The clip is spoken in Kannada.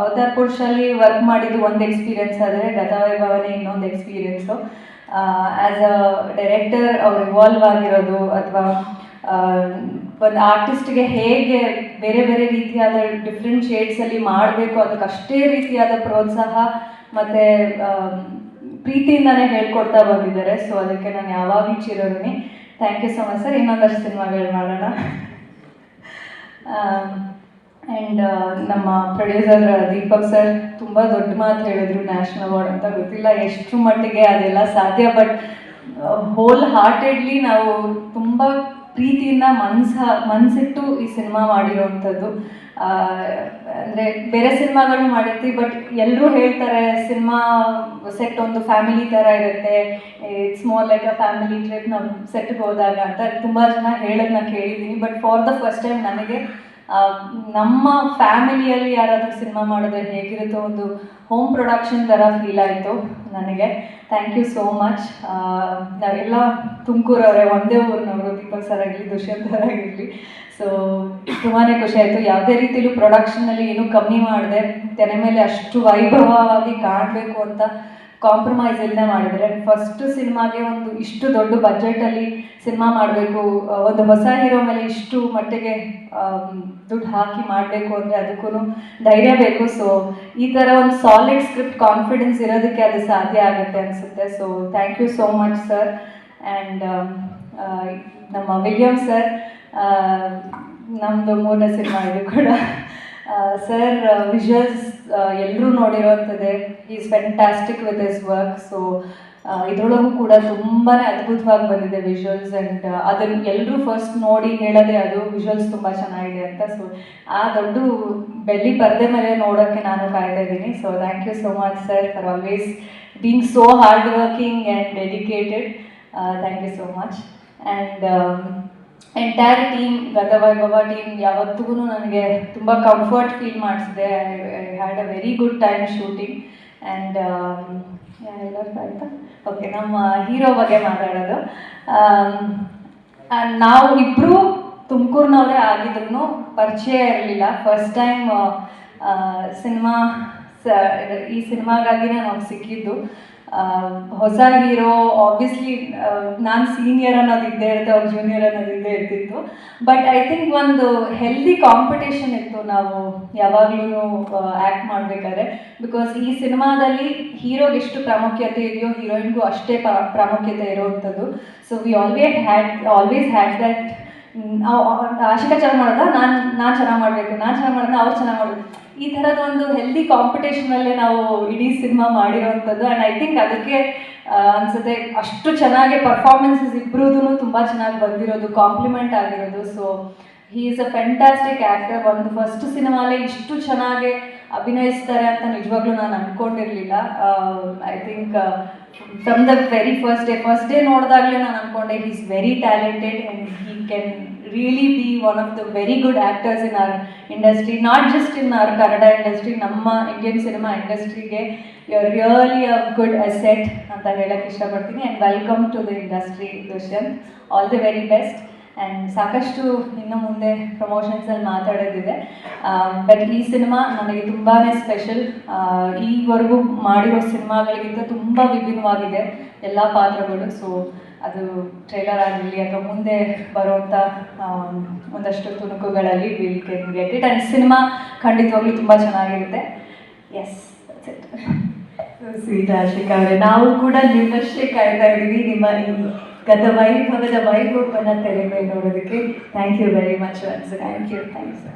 ಅವತಾರ್ ಪುರುಷಲ್ಲಿ ವರ್ಕ್ ಮಾಡಿದ್ದು ಒಂದು ಎಕ್ಸ್ಪೀರಿಯನ್ಸ್ ಆದರೆ ಗತವೈಭವನೇ ಇನ್ನೊಂದು ಎಕ್ಸ್ಪೀರಿಯನ್ಸು ಆ್ಯಸ್ ಅ ಡೈರೆಕ್ಟರ್ ಅವ್ರು ಇವಾಲ್ವ್ ಆಗಿರೋದು ಅಥವಾ ಒಂದು ಆರ್ಟಿಸ್ಟ್ಗೆ ಹೇಗೆ ಬೇರೆ ಬೇರೆ ರೀತಿಯಾದ ಡಿಫ್ರೆಂಟ್ ಶೇಡ್ಸಲ್ಲಿ ಮಾಡಬೇಕು ಅದಕ್ಕೆ ಅಷ್ಟೇ ರೀತಿಯಾದ ಪ್ರೋತ್ಸಾಹ ಮತ್ತು ಪ್ರೀತಿಯಿಂದನೇ ಹೇಳ್ಕೊಡ್ತಾ ಬಂದಿದ್ದಾರೆ. ಸೊ ಅದಕ್ಕೆ ನಾನು ಯಾವಾಗಲೂ ಚಿರೋದಿನಿ thank you so much sir ಇನ್ನೊಂದಷ್ಟು ಸಿನಿಮಾಗಳು ಮಾಡೋಣ. ಆ್ಯಂಡ್ ನಮ್ಮ ಪ್ರೊಡ್ಯೂಸರ್ ದೀಪಕ್ ಸರ್ ತುಂಬ ದೊಡ್ಡ ಮಾತು ಹೇಳಿದ್ರು ನ್ಯಾಷನಲ್ ಅವಾರ್ಡ್ ಅಂತ. ಗೊತ್ತಿಲ್ಲ ಎಷ್ಟು ಮಟ್ಟಿಗೆ ಅದೆಲ್ಲ ಸಾಧ್ಯ ಬಟ್ ಹೋಲ್ ಹಾರ್ಟೆಡ್ಲಿ ನಾವು ತುಂಬ ಪ್ರೀತಿಯಿಂದ ಮನ್ಸ ಮನಸ್ಸಿಟ್ಟು ಈ ಸಿನಿಮಾ ಮಾಡಿರೋವಂಥದ್ದು ಅಂದರೆ ಬೇರೆ ಸಿನಿಮಾಗಳು ಮಾಡಿರ್ತೀವಿ ಬಟ್ ಎಲ್ಲರೂ ಹೇಳ್ತಾರೆ ಸಿನಿಮಾ ಸೆಟ್ ಒಂದು ಫ್ಯಾಮಿಲಿ ಥರ ಇರುತ್ತೆ. It's more like a family trip ನಾವು ಸೆಟ್ಗೆ ಹೋದಾಗ ಅಂತ. ತುಂಬ ಜನ ಹೇಳೋದು ನಾನು ಕೇಳಿದ್ದೀನಿ but for the first time ನನಗೆ ನಮ್ಮ ಫ್ಯಾಮಿಲಿಯಲ್ಲಿ ಯಾರಾದರೂ ಸಿನಿಮಾ ಮಾಡಿದ್ರೆ ಹೇಗಿರುತ್ತೋ ಒಂದು ಹೋಮ್ ಪ್ರೊಡಕ್ಷನ್ ಥರ ಫೀಲ್ ಆಯಿತು ನನಗೆ. ಥ್ಯಾಂಕ್ ಯು ಸೋ ಮಚ್ ಎಲ್ಲ ತುಮಕೂರವರೇ, ಒಂದೇ ಊರಿನವರು, ದೀಪಕ್ ಸರ್ ಆಗಿರಲಿ, ದುಷ್ಯಂತ್ ಸರ್ ಆಗಿರಲಿ. ಸೊ ತುಂಬಾ ಖುಷಿ ಆಯಿತು. ಯಾವುದೇ ರೀತಿಯಲ್ಲೂ ಪ್ರೊಡಕ್ಷನಲ್ಲಿ ಏನೂ ಕಮ್ಮಿ ಮಾಡಿದೆ, ತೆನೆ ಮೇಲೆ ಅಷ್ಟು ವೈಭವವಾಗಿ ಕಾಣಬೇಕು ಅಂತ ಕಾಂಪ್ರಮೈಸ್ ಇಲ್ಲದೆ ಮಾಡಿದರೆ ಫಸ್ಟ್ ಸಿನಿಮಾಗೆ ಒಂದು ಇಷ್ಟು ದೊಡ್ಡ ಬಜೆಟಲ್ಲಿ ಸಿನಿಮಾ ಮಾಡಬೇಕು ಒಂದು ಹೊಸ ಹೀರೋ ಮೇಲೆ ಇಷ್ಟು ಮಟ್ಟಿಗೆ ದುಡ್ಡು ಹಾಕಿ ಮಾಡಬೇಕು ಅಂದರೆ ಅದಕ್ಕೂ ಧೈರ್ಯ ಬೇಕು. ಸೊ ಈ ಥರ ಒಂದು ಸಾಲಿಡ್ ಸ್ಕ್ರಿಪ್ಟ್ ಕಾನ್ಫಿಡೆನ್ಸ್ ಇರೋದಕ್ಕೆ ಅದು ಸಾಧ್ಯ ಆಗುತ್ತೆ ಅನಿಸುತ್ತೆ. So thank you so much sir and ನಮ್ಮ ವಿಲಿಯಮ್ ಸರ್ ನಮ್ಮದು ಮೂರನೇ ಸಿನಿಮಾ ಇದು ಕೂಡ. ಸರ್ ವಿಜುವಲ್ಸ್ ಎಲ್ಲರೂ ನೋಡಿರೋವಂಥದ್ದೇ is fantastic with his work so ಇದರೊಳಗೂ ಕೂಡ ತುಂಬಾ ಅದ್ಭುತವಾಗಿ ಬಂದಿದೆ ವಿಜುವಲ್ಸ್ ಆ್ಯಂಡ್ ಅದನ್ನು ಎಲ್ಲರೂ ಫಸ್ಟ್ ನೋಡಿ ಹೇಳದೆ ಅದು ವಿಜುವಲ್ಸ್ ತುಂಬ ಚೆನ್ನಾಗಿದೆ ಅಂತ. ಸೊ ಆ ದೊಡ್ಡ ಬೆಳ್ಳಿ ಪರದೆ ಮೇಲೆ ನೋಡೋಕ್ಕೆ ನಾನು ಕಾಯ್ತಾ ಇದ್ದೀನಿ. So thank you so much sir for always being so hard working and dedicated thank you so much and entire team Gatavaibhava team ಯಾವತ್ತಿಗೂ ನನಗೆ ತುಂಬ comfort feel ಮಾಡಿಸಿದೆ. I had a very good time shooting and ಆಯಿತಾ? ಓಕೆ ನಮ್ಮ ಹೀರೋ ಬಗ್ಗೆ ಮಾತಾಡೋದು. ಆ, ನಾವು ಇಬ್ಬರು ತುಮಕೂರಿನವರೇ ಆಗಿದ್ರು ಪರಿಚಯ ಇರಲಿಲ್ಲ. ಫಸ್ಟ್ ಟೈಮ್ ಸಿನಿಮಾ ಈ ಸಿನಿಮಾಗಾಗಿನೇ ನಾವು ಸಿಕ್ಕಿದ್ದು. ಹೊಸ ಹೀರೋ ಆಬ್ವಿಯಸ್ಲಿ ನಾನು ಸೀನಿಯರ್ ಅನ್ನೋದು ಇದ್ದೇ ಇರುತ್ತೆ, ಅವ್ರು ಜೂನಿಯರ್ ಅನ್ನೋದು ಇದ್ದೇ ಇರ್ತಿತ್ತು. ಬಟ್ ಐ ಥಿಂಕ್ ಒಂದು ಹೆಲ್ದಿ ಕಾಂಪಿಟೇಷನ್ ಇತ್ತು ನಾವು ಯಾವಾಗ್ಲೂ ಆ್ಯಕ್ಟ್ ಮಾಡಬೇಕಾದ್ರೆ. ಬಿಕಾಸ್ ಈ ಸಿನಿಮಾದಲ್ಲಿ ಹೀರೋಗೆ ಎಷ್ಟು ಪ್ರಾಮುಖ್ಯತೆ ಇದೆಯೋ ಹೀರೋಯಿನ್ಗೂ ಅಷ್ಟೇ ಪ್ರಾ- ಪ್ರಾಮುಖ್ಯತೆ ಇರೋವಂಥದ್ದು so we always had always had that Ashika ಚೆನ್ನಾಗಿ ಮಾಡೋದ ನಾನು ನಾನು ಚೆನ್ನಾಗಿ ಮಾಡಬೇಕು, ನಾನು ಚೆನ್ನಾಗಿ ಮಾಡೋದ ಅವ್ರು ಚೆನ್ನಾಗಿ ಮಾಡಬೇಕು. ಈ ತರದ ಒಂದು ಹೆಲ್ದಿ ಕಾಂಪಿಟೇಷನಲ್ಲೇ ನಾವು ಇಡೀ ಸಿನಿಮಾ ಮಾಡಿರೋವಂಥದ್ದು ಆ್ಯಂಡ್ ಐ ಥಿಂಕ್ ಅದಕ್ಕೆ ಅನ್ಸುತ್ತೆ ಅಷ್ಟು ಚೆನ್ನಾಗಿ ಪರ್ಫಾರ್ಮೆನ್ಸಸ್ ಇಬ್ಬರದೂ ತುಂಬ ಚೆನ್ನಾಗಿ ಬಂದಿರೋದು ಕಾಂಪ್ಲಿಮೆಂಟ್ ಆಗಿರೋದು. So he is a fantastic actor ಒಂದು ಫಸ್ಟ್ ಸಿನಿಮಾಲೇ ಇಷ್ಟು ಚೆನ್ನಾಗಿ ಅಭಿನಯಿಸ್ತಾರೆ ಅಂತ ನಿಜವಾಗ್ಲೂ ನಾನು ಅಂದ್ಕೊಂಡಿರಲಿಲ್ಲ I think from the very first day first day ನೋಡಿದಾಗಲೇ ನಾನು ಅಂದ್ಕೊಂಡೆ he is very talented and he can really be one of the very good actors in our industry not just in our Kannada industry ನಮ್ಮ ಇಂಡಿಯನ್ ಸಿನಿಮಾ ಇಂಡಸ್ಟ್ರಿಗೆ you are really a good asset ಅಂತ ಹೇಳಕ್ಕೆ ಇಷ್ಟಪಡ್ತೀನಿ. And welcome to the industry Darshan all the very best and ಸಾಕಷ್ಟು ಇನ್ನು ಮುಂದೆ ಪ್ರಮೋಷನ್ಸಲ್ಲಿ ಮಾತಾಡೋದಿದೆ. ಬಟ್ ಈ ಸಿನಿಮಾ ನನಗೆ ತುಂಬಾ ಸ್ಪೆಷಲ್ ಈವರೆಗೂ ಮಾಡಿರೋ ಸಿನಿಮಾಗಳಿಗಿಂತ ತುಂಬ ವಿಭಿನ್ನವಾಗಿದೆ ಎಲ್ಲ ಪಾತ್ರಗಳು. ಸೊ ಅದು ಟ್ರೈಲರ್ ಆಗಿರಲಿ ಅಥವಾ ಮುಂದೆ ಬರುವಂಥ ಒಂದಷ್ಟು ತುಣುಕುಗಳಲ್ಲಿ will can get it and cinema ಖಂಡಿತವಾಗ್ಲೂ ತುಂಬ ಚೆನ್ನಾಗಿರುತ್ತೆ. ಎಸ್ ಸ್ವೀಟ್ ಆಶಿಕಾ ಅವರೇ, ನಾವು ಕೂಡ ನಿಮ್ಮಷ್ಟೇ ಕಾಯ್ತಾ ಇದ್ದೀವಿ. ನಿಮ್ಮ ಗತ ವೈಭವದ ವೈಭವವನ್ನು ತೆರೆ ಮೇಲೆ ನೋಡೋದಕ್ಕೆ ಥ್ಯಾಂಕ್ ಯು ವೆರಿ ಮಚ್ ಅನ್ಸ್ ಥ್ಯಾಂಕ್ ಯು ಥ್ಯಾಂಕ್ ಯು